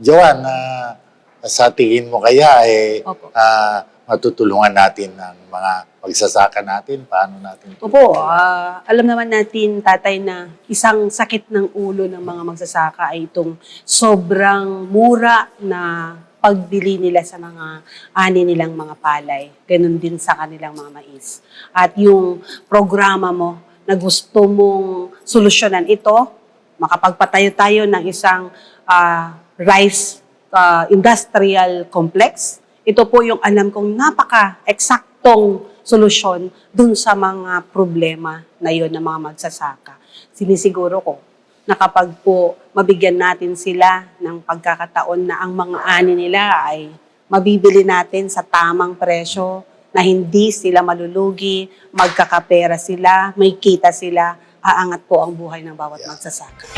Joan, ah, sa tingin mo kaya, eh, Opo. ah, matutulungan natin ang mga magsasaka natin? Paano natin? Opo, ah, alam naman natin, tatay, na isang sakit ng ulo ng mga magsasaka ay itong sobrang mura na pagbili nila sa mga ani nilang mga palay. Ganun din sa kanilang mga mais. At yung programa mo na gusto mong solusyonan ito, makapagpatayo tayo ng isang ah, rice ah, industrial complex. Ito po yung alam kong napaka-eksaktong solusyon dun sa mga problema na yon ng mga magsasaka. Sinisiguro ko na kapag po mabigyan natin sila ng pagkakataon na ang mga ani nila ay mabibili natin sa tamang presyo, na hindi sila malulugi, magkakapera sila, may kita sila, aangat po ang buhay ng bawat magsasaka.